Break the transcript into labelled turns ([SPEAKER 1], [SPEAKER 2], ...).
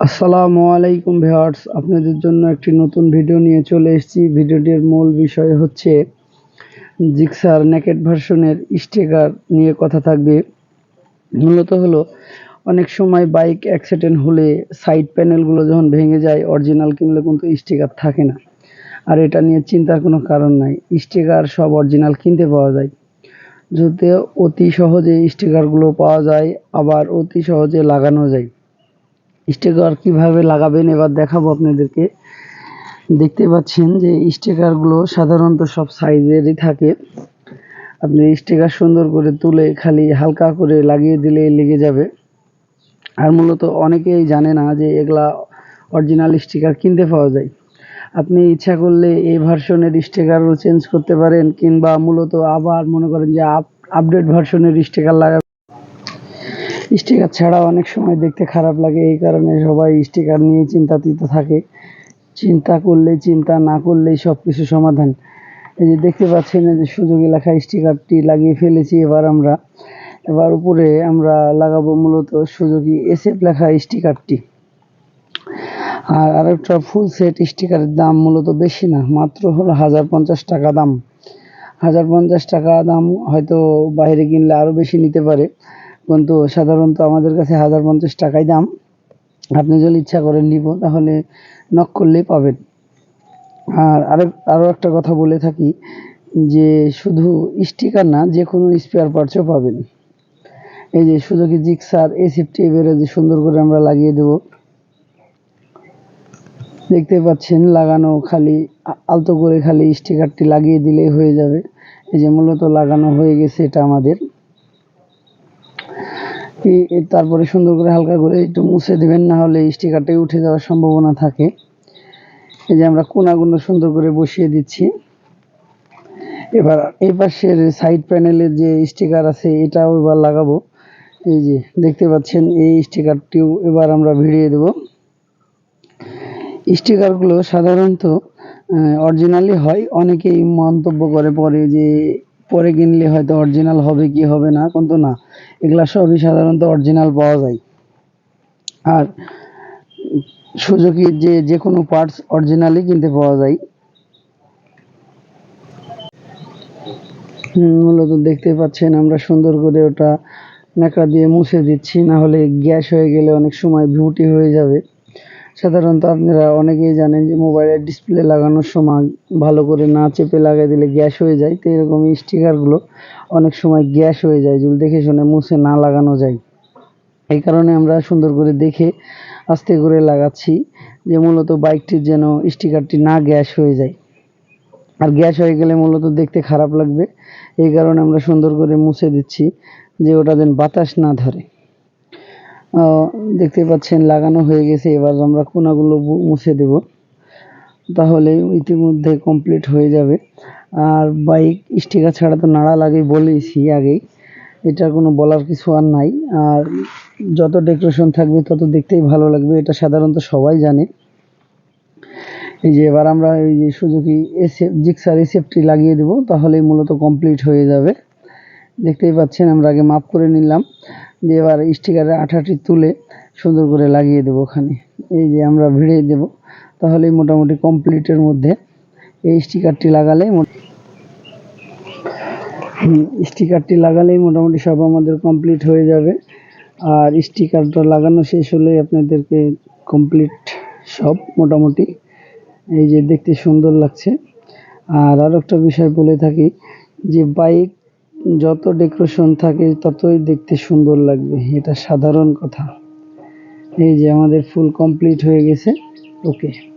[SPEAKER 1] আসসালামু আলাইকুম ভিউয়ার্স, আপনাদের জন্য একটি নতুন ভিডিও নিয়ে চলে এসেছি। ভিডিওটির মূল বিষয় হচ্ছে জিক্সার নেকেট ভার্সনের স্টিকার নিয়ে কথা থাকবে। মূলত হলো, অনেক সময় বাইক অ্যাক্সিডেন্ট হলে সাইড প্যানেলগুলো যখন ভেঙে যায়, অরিজিনাল কিনলে কিন্তু স্টিকার থাকে না। আর এটা নিয়ে চিন্তার কোনো কারণ নাই, স্টিকার সব অরিজিনাল কিনতে পাওয়া যায়। যাতে অতি সহজে স্টিকারগুলো পাওয়া যায়, আবার অতি সহজে লাগানো যায়। স্টিকার কীভাবে লাগাবেন? এবার দেখাবো আপনাদেরকে। দেখতে পাচ্ছেন যে স্টিকারগুলো সাধারণত সব সাইজেরই থাকে। আপনি স্টিকার সুন্দর করে তুলে খালি হালকা করে লাগিয়ে দিলে লেগে যাবে। আর মূলত অনেকেই জানে না যে এগুলা অরিজিনাল স্টিকার কিনতে পাওয়া যায়। আপনি ইচ্ছা করলে এই ভার্সনের স্টিকারও চেঞ্জ করতে পারেন, কিংবা মূলত আবার মনে করেন যে আপ আপডেট ভার্সনের স্টিকার লাগা স্টিকার ছাড়া অনেক সময় দেখতে খারাপ লাগে, এই কারণে সবাই স্টিকার নিয়ে চিন্তাতীত থাকে। চিন্তা করলে চিন্তা, না করলেই সব কিছু সমাধান। এই যে দেখতে পাচ্ছেন যে সুযোগী লেখা স্টিকারটি লাগিয়ে ফেলেছি এবার আমরা। এবার উপরে আমরা লাগাবো মূলত সুযোগী এসএফ লেখা স্টিকারটি। আর আরেকটা ফুল সেট স্টিকারের দাম মূলত বেশি না, মাত্র হলো হাজার পঞ্চাশ টাকা দাম। হাজার পঞ্চাশ টাকা দাম হয়তো বাইরে কিনলে আরও বেশি নিতে পারে। কিন্তু সাধারণত আমাদের কাছে হাজার পঞ্চাশ টাকাই দাম। আপনি যদি ইচ্ছা করেন নিব, তাহলে নক করলেই পাবেন। আর আরেক আরও একটা কথা বলে থাকি, যে শুধু স্টিকার না যে কোনো স্পেয়ার পার্টসও পাবেন। এই যে সুযোগী জিক্সার এই সেফটি এবারে যে সুন্দর করে আমরা লাগিয়ে দেব। দেখতে পাচ্ছেন, লাগানো খালি আলতো করে খালি স্টিকারটি লাগিয়ে দিলেই হয়ে যাবে। এই যে মূলত লাগানো হয়ে গেছে এটা আমাদের। তারপরে সুন্দর করে হালকা করে একটু মুছে দেবেন, না হলে স্টিকারটাই উঠে যাওয়ার সম্ভাবনা থাকে। এই যে আমরা কোনাগুলো সুন্দর করে বসিয়ে দিচ্ছি। এবার এই পাশের সাইড প্যানেলের যে স্টিকার আছে, এটাও এবার লাগাবো। এই যে দেখতে পাচ্ছেন, এই স্টিকারটিও এবার আমরা ভিড়িয়ে দেব। স্টিকারগুলো সাধারণত অরিজিনালি হয়, অনেকেই মন্তব্য করে পরে যে পরে কিনলে হয়তো অরিজিনাল হবে কি হবে না, কিন্তু না, এগুলা সবই সাধারণত অরিজিনাল পাওয়া যায়। আর সুজুকির যে যে কোনো পার্টস অরিজিনালি কিনতে পাওয়া যায়। মূলত দেখতে পাচ্ছেন আমরা সুন্দর করে ওটা ন্যাকড়া দিয়ে মুছে দিচ্ছি, না হলে গ্যাস হয়ে গেলে অনেক সময় ভিউটি হয়ে যাবে। সাধারণত আপনারা অনেকেই জানেন যে মোবাইলের ডিসপ্লে লাগানোর সময় ভালো করে না চেপে লাগাই দিলে গ্যাস হয়ে যায়। তো এরকম স্টিকারগুলো অনেক সময় গ্যাস হয়ে যায় যদি দেখে শুনে মুছে না লাগানো যায়। এই কারণে আমরা সুন্দর করে দেখে আস্তে করে লাগাচ্ছি যে মূলত বাইকটির যেন স্টিকারটি না গ্যাস হয়ে যায়। আর গ্যাস হয়ে গেলে মূলত দেখতে খারাপ লাগবে। এই কারণে আমরা সুন্দর করে মুছে দিচ্ছি যে ওটা যেন বাতাস না ধরে। দেখতে পাচ্ছেন, লাগানো হয়ে গেছে। এবার আমরা কোনাগুলো মুছে দেব। তাহলে ইতিমধ্যে কমপ্লিট হয়ে যাবে। আর বাইক স্টিকার ছাড়া তো নাড়া লাগে বলেছি আগেই। এটা কোনো বলার কিছু আর নাই। আর যত ডেকোরেশন থাকবে, তত দেখতেই ভালো লাগবে। এটা সাধারণত সবাই জানে। এই যে এবার আমরা এই যে সুজুকি এসে জিক্সার এসেফটি লাগিয়ে দেব। তাহলেই মূলত কমপ্লিট হয়ে যাবে। দেখতেই পাচ্ছেন, আমরা আগে মাপ করে নিলাম। দিয়ে এবার স্টিকারের আঠাটি তুলে সুন্দর করে লাগিয়ে দেবো ওখানে। এই যে আমরা ভিড়িয়ে দেব। তাহলেই মোটামুটি কমপ্লিটের মধ্যে এই স্টিকারটি লাগালে স্টিকারটি লাগালেই মোটামুটি সব আমাদের কমপ্লিট হয়ে যাবে। আর স্টিকারটা লাগানো শেষ হলে আপনাদেরকে কমপ্লিট সব মোটামুটি এই যে দেখতে সুন্দর লাগছে। আর আরও একটা বিষয় বলে থাকি যে বাইক যত ডেকোরেশন থাকে, ততই দেখতে সুন্দর লাগবে। এটা সাধারণ কথা। এই যে আমাদের ফুল কমপ্লিট হয়ে গেছে। ওকে